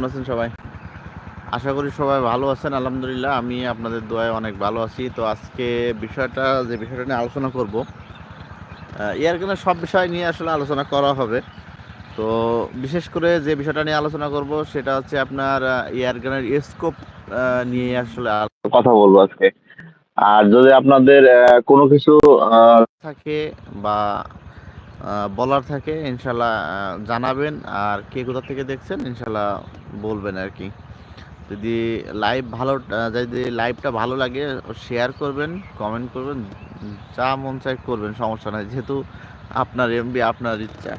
কেমন আছেন সবাই? আশা করি সবাই ভালো আছেন আলহামদুলিল্লাহ। আমি আপনাদের দোয়ায় অনেক ভালো আছি। তো আজকে বিষয়টা যে বিষয়টা নিয়ে আলোচনা করব ইয়ার কেন সব বিষয় নিয়ে আসলে আলোচনা করা হবে। তো বিশেষ করে যে বিষয়টা নিয়ে আলোচনা করব সেটা হচ্ছে আপনার ইয়ার গানের স্কোপ নিয়ে আসলে কথা বলব আজকে। আর যদি আপনাদের কোনো কিছু থাকে বা বলার থাকে ইনশাল্লাহ জানাবেন। আর কে কোথা থেকে দেখছেন ইনশাল্লাহ বলবেন আর কি। যদি লাইভ ভালো যদি লাইভটা ভালো লাগে শেয়ার করবেন কমেন্ট করবেন, যা মন চাই করবেন, সমস্যা নাই, যেহেতু আপনার এমবি আপনার ইচ্ছা।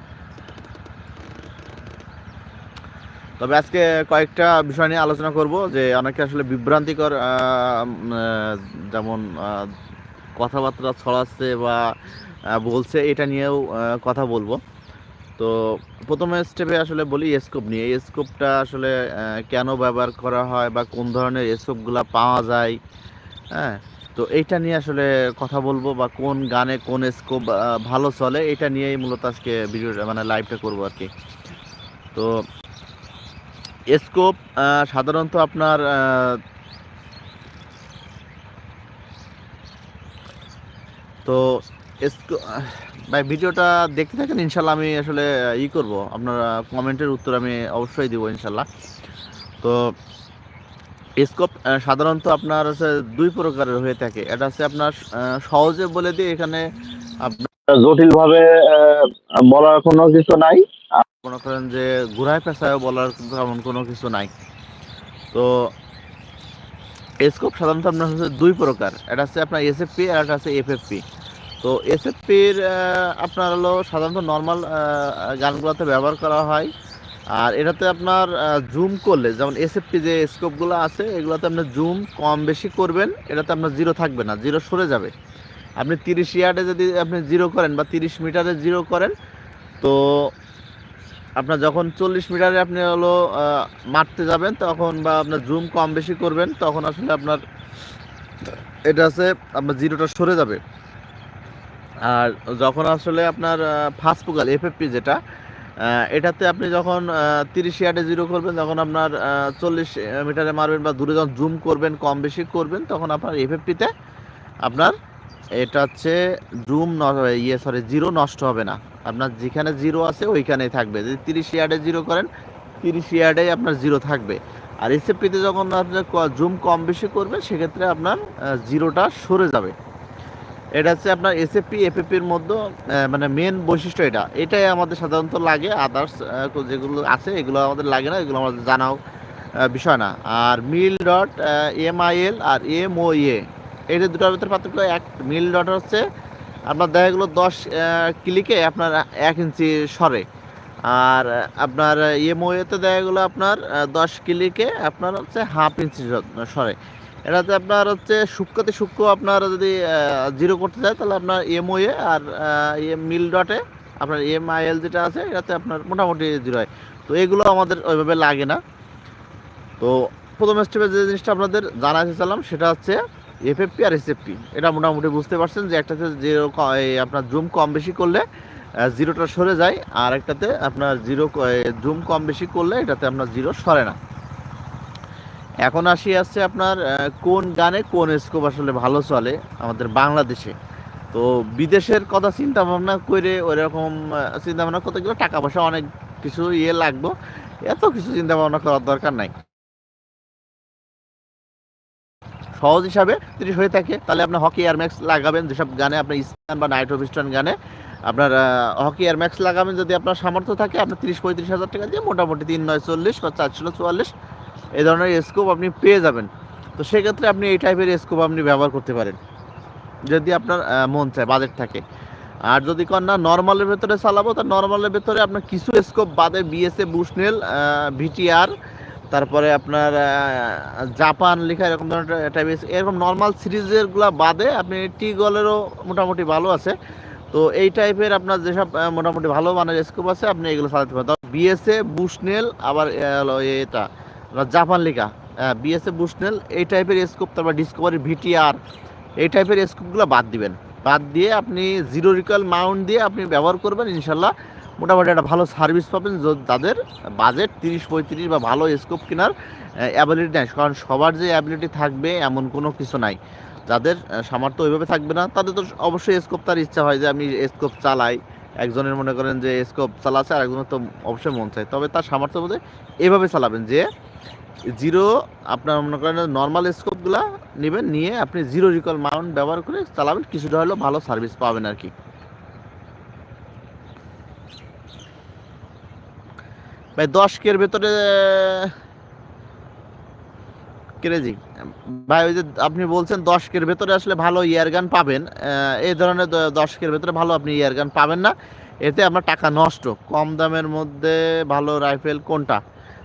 তবে আজকে কয়েকটা বিষয় নিয়ে আলোচনা করব, যে অনেকে আসলে বিভ্রান্তিকর যেমন কথাবার্তা ছড়াচ্ছে বা বলছে, এটা নিয়েও কথা বলব। তো প্রথমে স্টেপে আসলে বলি স্কোপ নিয়ে। এই স্কোপটা আসলে কেন ব্যবহার করা হয় বা কোন ধরনের স্কোপগুলো পাওয়া যায় হ্যাঁ? তো এইটা নিয়ে আসলে কথা বলব বা কোন গানে কোন স্কোপ ভালো চলে এটা নিয়েই মূলত আজকে ভিডিওটা মানে লাইভটা করব আর কি তো স্কোপ সাধারণত আপনার তো ভাই ভিডিওটা দেখতে থাকেন ইনশাল্লাহ আমি আসলে ই করব। আপনার কমেন্টের উত্তর আমি অবশ্যই দিব ইনশাল্লাহ। তো স্কোপ সাধারণত আপনার হচ্ছে দুই প্রকারের হয়ে থাকে। এটা হচ্ছে আপনার সহজে বলে দিই এখানে আপনার জটিল ভাবে বলার কোনো কিছু নাই। মনে করেন যে ঘুরায় পেঁচায় বলার তেমন কোনো কিছু নাই। তো স্কোপ সাধারণত আপনার হচ্ছে দুই প্রকার। এটা হচ্ছে আপনার এসএফপি আর একটা হচ্ছে এফএফপি তো এসএফপির আপনার হলো সাধারণত নর্মাল গানগুলোতে ব্যবহার করা হয়। আর এটাতে আপনার জুম করলে, যেমন এসএফপি যে স্কোপগুলো আছে, এগুলোতে আপনার জুম কম বেশি করবেন। এটাতে আপনার জিরো থাকবে না জিরো সরে যাবে। আপনি তিরিশ ইয়ার্ডে যদি আপনি জিরো করেন বা তিরিশ মিটারে জিরো করেন, তো আপনার যখন চল্লিশ মিটারে আপনি হলো মারতে যাবেন তখন বা আপনার জুম কম বেশি করবেন, তখন আসলে আপনার, এটা আছে আপনার জিরোটা সরে যাবে। আর যখন আসলে আপনার ফাস্ট পোকাল এফএফপি যেটা এটাতে আপনি যখন তিরিশ ইয়ার্ডে জিরো করবেন, তখন আপনার চল্লিশ মিটারে মারবেন বা দূরে যখন জুম করবেন, কম বেশি করবেন, তখন আপনার এফএফপিতে আপনার এটা হচ্ছে জুম ইয়ে সরি জিরো নষ্ট হবে না। আপনার যেখানে জিরো আছে, ওইখানেই থাকবে। যদি তিরিশ ইয়ার্ডে জিরো করেন, তিরিশ ইয়ার্ডেই আপনার জিরো থাকবে। আর এসএফপিতে যখন আপনার জুম কম বেশি করবে, সেক্ষেত্রে আপনার জিরোটা সরে যাবে। এটা হচ্ছে আপনার এসএফপি এফএপির মধ্যে মানে মেন বৈশিষ্ট্য এটা। এটাই আমাদের সাধারণত লাগে আদার্স যেগুলো আছে, এগুলো আমাদের লাগে না, এগুলো আমাদের জানাও বিষয় না। আর মিল ডট এমআইএল আর এম ও এ এটা দুটোর ভিতরে পার্থক্য এক মিল ডট হচ্ছে, আপনার দেখা গেলো দশ ক্লিকে আপনার এক ইঞ্চি সরে। আর আপনার এমওএতে দেখা গেলো আপনার দশ ক্লিকে আপনার হচ্ছে হাফ ইঞ্চি সরে। এটাতে আপনার হচ্ছে সূক্ষ্মতে সূক্ষ্ম আপনার যদি জিরো করতে চায়, তাহলে আপনার এমওএ আর ইয়ে মিল ডটে আপনার এম আইএল যেটা আছে, এটাতে আপনার মোটামুটি জিরো হয়। তো এগুলো আমাদের ওইভাবে লাগে না। তো প্রথম স্টেপে যে জিনিসটা আপনাদের জানাতে চাইলাম, সেটা হচ্ছে এফএফপি আর এসএফপি এটা মোটামুটি বুঝতে পারছেন যে একটাতে জিরো আপনার জুম কম বেশি করলে জিরোটা সরে যায়, আর একটাতে আপনার জিরো জুম কম বেশি করলে এটাতে আপনার জিরো সরে না। এখন আসি আসছে আপনার কোন গানে কোন স্কোপ আসলে ভালো চলে আমাদের বাংলাদেশে? তো বিদেশের কথা চিন্তা ভাবনা করে ওইরকম চিন্তা ভাবনা করতে গেলে টাকা পয়সা অনেক কিছু ইয়ে লাগবে। এত কিছু চিন্তা ভাবনা করার দরকার নাই। সহজ হিসাবে যদি হয়ে থাকে, তাহলে আপনার হকি এয়ার ম্যাক্স লাগাবেন, যেসব গানে আপনার ইস্টার্ন বা নাইট্রোভিস্টন গানে আপনার হকি এয়ার ম্যাক্স লাগাবেন, যদি আপনার সামর্থ্য থাকে আপনার তিরিশ পঁয়ত্রিশ হাজার টাকা দিয়ে মোটামুটি তিন নয় চল্লিশ বা চারশো চুয়াল্লিশ, এই ধরনের স্কোপ আপনি পেয়ে যাবেন। তো সেক্ষেত্রে আপনি এই টাইপের স্কোপ আপনি ব্যবহার করতে পারেন। যদি আপনার মন চায় বাজেট থাকে। আর যদি কন না নর্মালের ভেতরে চালাবো, তা নর্মালের ভেতরে আপনার কিছু স্কোপ বাদে বিএসএ বুশনেল ভিটিআর তারপরে আপনার জাপান লেখা এরকম ধরনের টাইপের এরকম নর্মাল সিরিজেরগুলো বাদে আপনি টি গলেরও মোটামুটি ভালো আছে। তো এই টাইপের আপনার যেসব মোটামুটি ভালো মানের স্কোপ আছে, আপনি এগুলো চালাতে পারেন বিএসএ বুশনেল আবার এটা জাপান লেখা বিএসএ বুশনেল এই টাইপের স্কোপ তারপর ডিসকভারি ভিটিআর এই টাইপের স্কোপগুলো বাদ দিবেন। বাদ দিয়ে আপনি জিরো রিকয়েল মাউন্ট দিয়ে আপনি ব্যবহার করবেন, ইনশাল্লাহ। মোটামুটি একটা ভালো সার্ভিস পাবেন যাদের বাজেট তিরিশ পঁয়ত্রিশ বা ভালো স্কোপ কেনার অ্যাবিলিটি নেই। কারণ সবার যে অ্যাবিলিটি থাকবে এমন কোনো কিছু নাই। যাদের সামর্থ্য ওইভাবে থাকবে না, তাদের তো অবশ্যই স্কোপ তার ইচ্ছা হয় যে আমি স্কোপ চালাই। একজনের মনে করেন যে স্কোপ চালাচ্ছে আর একজনের তো অবশ্যই মন চায়। তবে তার সামর্থ্য বোধে এইভাবে চালাবেন যে জিরো আপনার মনে করেন নর্মাল স্কোপগুলো নেবেন, নিয়ে আপনি জিরো রিকল মাউন্ট ব্যবহার করে চালাবেন। কিছুটা হলেও ভালো সার্ভিস পাবেন আর কি। ভাই, দশ কের ভেতরে কেরেজি ভাই, ওই যে আপনি বলছেন দশ কের ভেতরে আসলে ভালো ইয়ার গান পাবেন। এই ধরনের দশ কের ভেতরে ভালো আপনি ইয়ার গান পাবেন না। এতে আপনার টাকা নষ্ট। কম দামের মধ্যে ভালো রাইফেল কোনটা?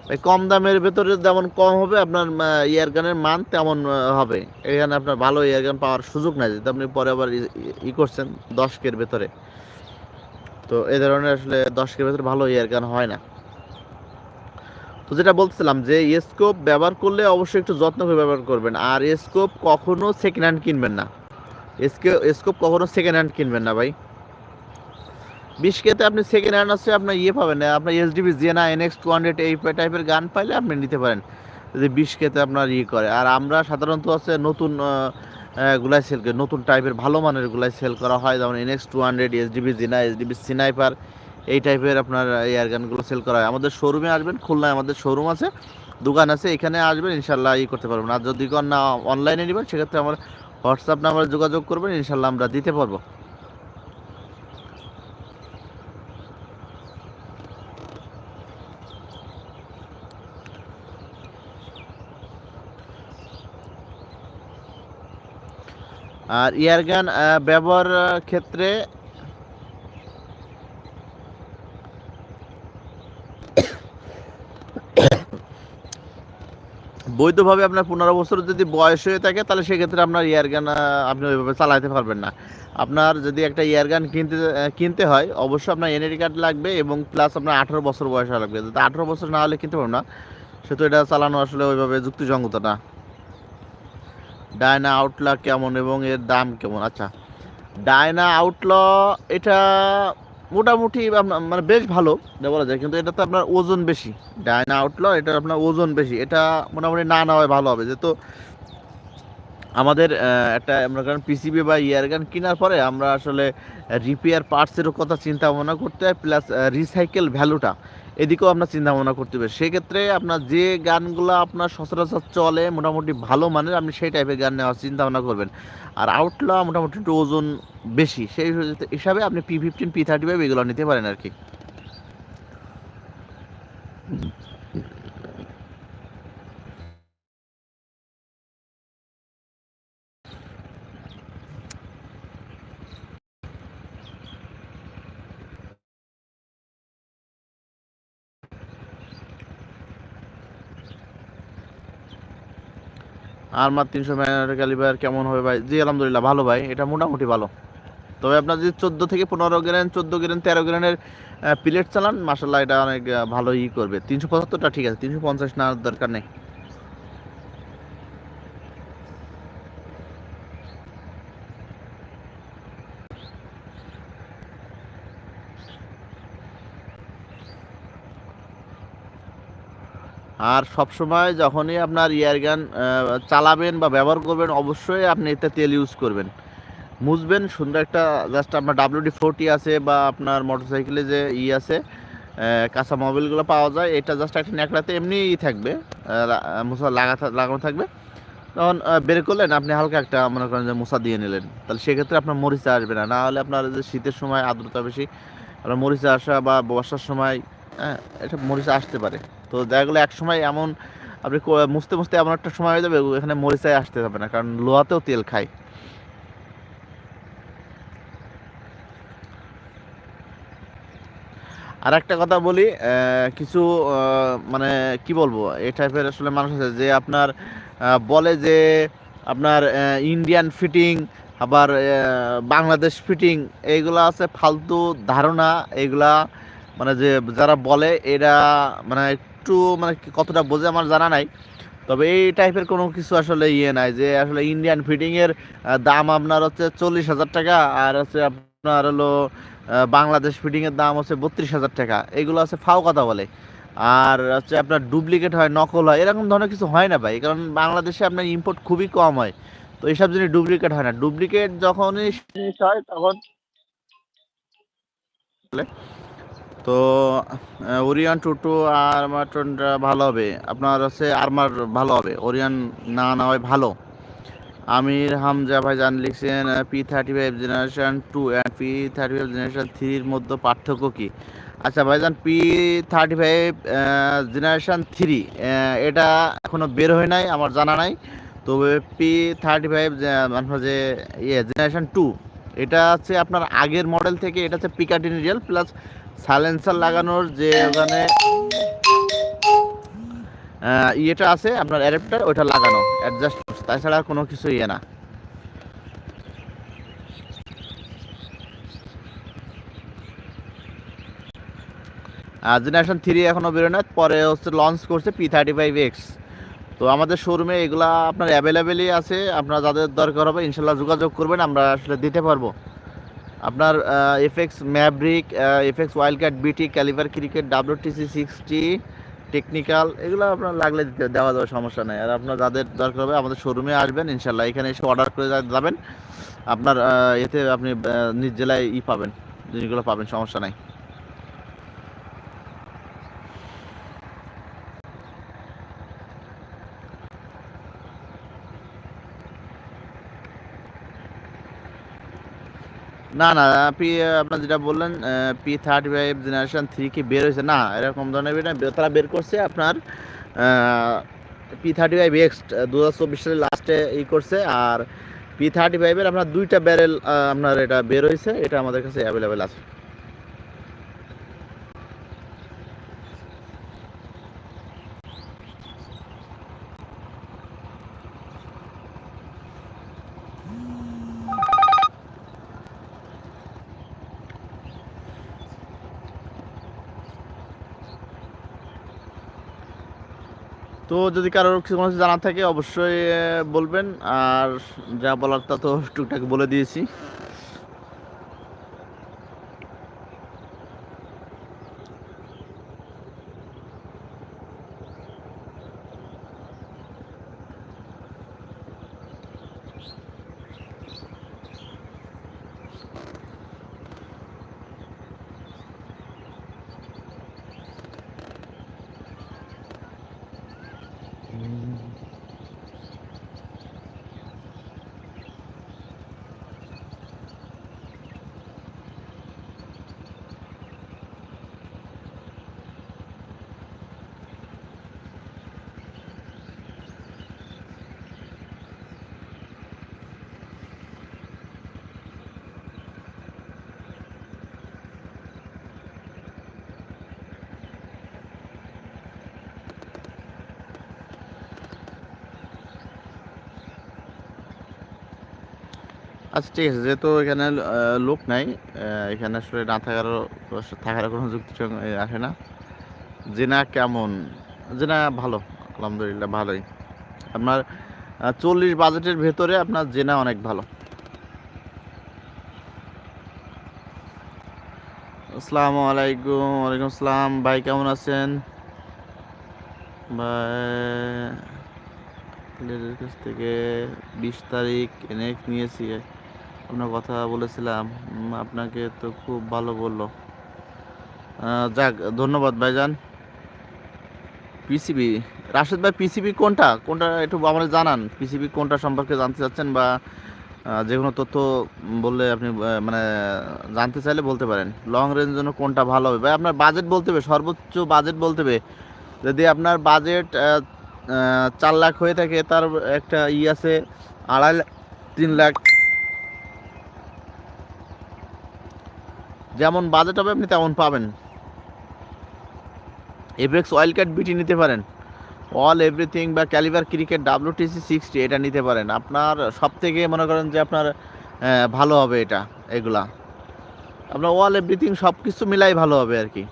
ভাই, কম দামের ভেতরে যেমন কম হবে, আপনার ইয়ার গানের মান তেমন হবে। এখানে আপনার ভালো ইয়ার গান পাওয়ার সুযোগ নাই যদি আপনি পরে আবার ই- করছেন দশ কের ভেতরে। তো এই ধরনের আসলে দশ কের ভেতরে ভালো ইয়ার গান হয় না। তো যেটা বলছিলাম যে স্কোপ ব্যবহার করলে অবশ্যই একটু যত্ন করে ব্যবহার করবেন। আর স্কোপ কখনো সেকেন্ড হ্যান্ড কিনবেন না। স্কোপ কখনো সেকেন্ড হ্যান্ড কিনবেন না ভাই। বিশ কেতে আপনি সেকেন্ড হ্যান্ড আছে, আপনার ইয়ে পাবেন। না আপনার এসডিবি জেনা এনএক্স টু হান্ড্রেড এই টাইপের গান পাইলে আপনি নিতে পারেন। যদি বিশ কেতে আপনার ইয়ে করে। আর আমরা সাধারণত আছে নতুন গুলাই সেল করি। নতুন টাইপের ভালো মানের গুলাই সেল করা হয়। যেমন এনএক্স টু হান্ড্রেড এসডিবি জেনা এসডিবি সিনাইপার এই টাইপের আপনার এয়ার গানগুলো সেল করা হয়। আমাদের শোরুমে আসবেন, খুলনায় আমাদের শোরুম আছে, দোকান আছে, এখানে আসবেন ইনশাল্লাহ ই করতে পারবেন। আর যদি কোন না অনলাইনে নেবেন, সেক্ষেত্রে আমার হোয়াটসঅ্যাপ নাম্বারে যোগাযোগ করবেন ইনশাল্লাহ আমরা দিতে পারব। আর ইয়ার গান ব্যবহার ক্ষেত্রে বৈধভাবে আপনার পনেরো বছর যদি বয়স হয়ে থাকে, তাহলে সেক্ষেত্রে আপনার ইয়ার গান আপনি ওইভাবে চালাতে পারবেন না। আপনার যদি একটা ইয়ার গান কিনতে কিনতে হয়, অবশ্যই আপনার এনআইডি কার্ড লাগবে এবং প্লাস আপনার আঠেরো বছর বয়স লাগবে। যদি আঠেরো বছর না হলে কিনতে পারবেন না, সেহেতু এটা চালানো আসলে ওইভাবে যুক্তিসঙ্গত না। ডায়না আউটলা কেমন এবং এর দাম কেমন? আচ্ছা ডায়না আউটল এটা মোটামুটি মানে বেশ ভালো, যা বলা যায়। কিন্তু এটা তো আপনার ওজন বেশি। ডায়না আউটল এটা আপনার ওজন বেশি। এটা মোটামুটি না নেওয়াই ভালো হবে। যেহেতু আমাদের একটা আমরা কারণ পিসিবি বা ইয়ার গান কেনার পরে আমরা আসলে রিপেয়ার পার্টসেরও কথা চিন্তা ভাবনা করতে হয় প্লাস রিসাইকেল ভ্যালুটা এদিকেও আপনার চিন্তা ভাবনা করতে হবে। সেক্ষেত্রে আপনার যে গানগুলো আপনার সচরাচর চলে, মোটামুটি ভালো মানের, আপনি সেই টাইপের গান নেওয়ার চিন্তা ভাবনা করবেন। আর আউটলা মোটামুটি একটু ওজন বেশি, সেই হিসাবে আপনি P fifteen P thirty five এগুলো নিতে পারেন আর কি আর মার তিনশো ক্যালিবার কেমন হবে ভাই? জি, আলহামদুলিল্লাহ, ভালো ভাই, এটা মোটামুটি ভালো। তবে আপনার যদি চোদ্দ থেকে পনেরো গ্রেন চোদ্দ গ্রেন তেরো গ্রেনের প্লেট চালান মাসাল্লাহ এটা অনেক ভালো ই করবে। তিনশো পঁচাত্তরটা ঠিক আছে, তিনশো পঞ্চাশ নেওয়ার দরকার নেই। আর সবসময় যখনই আপনার ইয়ার গান চালাবেন বা ব্যবহার করবেন, অবশ্যই আপনি এতে তেল ইউজ করবেন। মুছবেন, সুন্দর একটা জাস্ট আপনার ডাব্লিউডি ফোরটি আছে বা আপনার মোটরসাইকেলে যে ই আছে কাঁচা মোবিলগুলো পাওয়া যায়, এটা জাস্ট একটা ন্যাকড়াতে ই থাকবে মুসা লাগা লাগানো থাকবে। তখন বের করলেন, আপনি হালকা একটা মনে করেন যে মুসা দিয়ে নিলেন। তাহলে সেক্ষেত্রে আপনার মরিচা আসবে না না হলে আপনার যে শীতের সময় আর্দ্রতা বেশি, আপনার মরিচা আসা বা বর্ষার সময় হ্যাঁ এটা মরিচা আসতে পারে। তো দেখা গেলো এক সময় এমন আপনি মুছতে মুছতে এমন একটা সময় হয়ে যাবে, এখানে মরিচায় আসতে হবে না, কারণ লোহাতেও তেল খায়। আর একটা কথা বলি কিছু মানে কি বলব, এই টাইপের আসলে মানুষ আছে যে আপনার বলে যে আপনার ইন্ডিয়ান ফিটিং আবার বাংলাদেশ ফিটিং এইগুলা আছে ফালতু ধারণা, এইগুলা মানে যে যারা বলে এরা মানে একটু মানে কতটা বোঝে আমার জানা নাই। তবে এই টাইপের কোনো কিছু আসলে ইয়ে নাই যে আসলে ইন্ডিয়ান ফিটিংয়ের দাম আপনার হচ্ছে চল্লিশ হাজার টাকা আর হচ্ছে আপনার হলো বাংলাদেশ ফিটিংয়ের দাম হচ্ছে বত্রিশ হাজার টাকা। এগুলো আছে ফাও কথা বলে। আর হচ্ছে আপনার ডুপ্লিকেট হয়, নকল হয়, এরকম ধরনের কিছু হয় না ভাই। কারণ বাংলাদেশে আপনার ইম্পোর্ট খুবই কম হয়। তো এইসব জিনিস ডুপ্লিকেট হয় না। ডুপ্লিকেট যখনই জিনিস হয় তখন তো ওরিয়ান টুটু আর্মার টোনটা ভালো হবে। আপনার হচ্ছে আর্মার ভালো হবে। ওরিয়ান না না হয় ভালো। আমির হামজা ভাইজান লিখছেন P thirty five generation two and P thirty five generation থ্রির মধ্যে পার্থক্য কী? আচ্ছা ভাইজান P thirty five generation three এটা এখনও বের হয় নাই, আমার জানা নাই। তবে পি থার্টি ফাইভ যে ইয়ে জেনারেশন টু এটা হচ্ছে আপনার আগের মডেল থেকে, এটা হচ্ছে পিকাটিনি রিয়েল প্লাস সাইলেন্সার লাগানোর যে ওখানে ইয়েটা আছে, আপনার অ্যাডাপ্টার, ওইটা লাগানো অ্যাডজাস্ট তাছাড়া কোনো কিছু ইয়ে না। জেনারেশন থ্রি এখনও বেরোয় না, পরে হচ্ছে লঞ্চ করছে পি থার্টি ফাইভ এক্স তো আমাদের শোরুমে এগুলা আপনার অ্যাভেলেবেলই আছে, আপনার যাদের দরকার হবে, ইনশাল্লাহ যোগাযোগ করবেন, আমরা আসলে দিতে পারব। আপনার FX Maverick FX wild card BT calibre cricket WTC sixty technical এগুলো আপনার লাগলে দেওয়া যাওয়ার সমস্যা নেই। আর আপনার যাদের দরকার হবে, আমাদের শোরুমে আসবেন, ইনশাল্লাহ। এখানে এসে অর্ডার করে যাবেন, আপনার এতে আপনি নিজ জেলায় ই পাবেন, জিনিসগুলো পাবেন, সমস্যা নাই। না না পি আপনার যেটা বললেন P thirty five generation three কি বের হয়েছে? না, এরকম ধরনের বের না তারা বের করছে আপনার পি থার্টি ফাইভ এক্স দু হাজার চব্বিশ সালে লাস্টে ই করছে। আর পি থার্টি ফাইভের আপনার দুইটা ব্যারেল আপনার এটা বের হয়েছে। এটা আমাদের কাছে অ্যাভেলেবেল আছে। তো যদি কারোর কিছু কোনো জানা থাকে অবশ্যই বলবেন। আর যা বলার তা তো টুকটাক বলে দিয়েছি। আচ্ছা ঠিক আছে, যেহেতু এখানে লোক নাই এখানে আসলে না থাকারও থাকার কোনো যুক্তি আসে না। জেনা কেমন? জেনা ভালো, আলহামদুলিল্লাহ ভালোই। আপনার চল্লিশ বাজেটের ভেতরে আপনার জেনা অনেক ভালো। আসসালামু আলাইকুম, ওয়ালাইকুম আসসালাম। ভাই, কেমন আছেন? ভাই কাছ থেকে বিশ তারিখ এনে নিয়েছি। আপনার কথা বলেছিলাম আপনাকে তো খুব ভালো বলল। যাক, ধন্যবাদ ভাইজান। পিসিবি, রাশেদ ভাই, পিসিবি কোনটা? কোনটা একটু আমাদের জানান। পিসিবি কোনটা সম্পর্কে জানতে চাচ্ছেন বা যে কোনো তথ্য বললে আপনি মানে জানতে চাইলে বলতে পারেন। লং রেঞ্জ জন্য কোনটা ভালো হবে? ভাই, আপনার বাজেট বলতে হবে, সর্বোচ্চ বাজেট বলতে হবে। যদি আপনার বাজেট চার লাখ হয়ে থাকে, তার একটা ই আছে, আড়াই তিন লাখ যেমন বাজেট হবে আপনি তেমন পাবেন। এফএক্স অয়েল কাট বিটি নিতে পারেন। অল এভরিথিং বা ক্যালিভার ক্রিকেট ডাব্লিউটিসি সিক্সটি এটা নিতে পারেন। আপনার সব থেকে মনে করেন যে আপনার ভালো হবে এটা, এগুলা। আপনার অল এভরিথিং সব কিছু মিলাই ভালো হবে আর কি।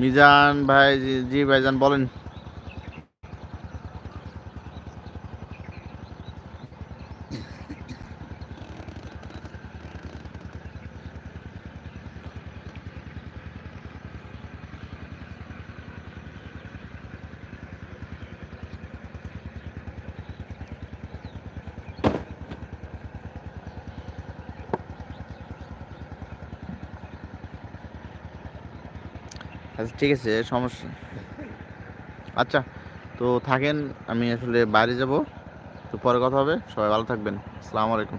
মিজান ভাই জি ভাইজান বলেন। আচ্ছা ঠিক আছে, সমস্যা আচ্ছা তো থাকেন, আমি আসলে বাইরে যাব। তো পরে কথা হবে। সবাই ভালো থাকবেন। আসসালামু আলাইকুম।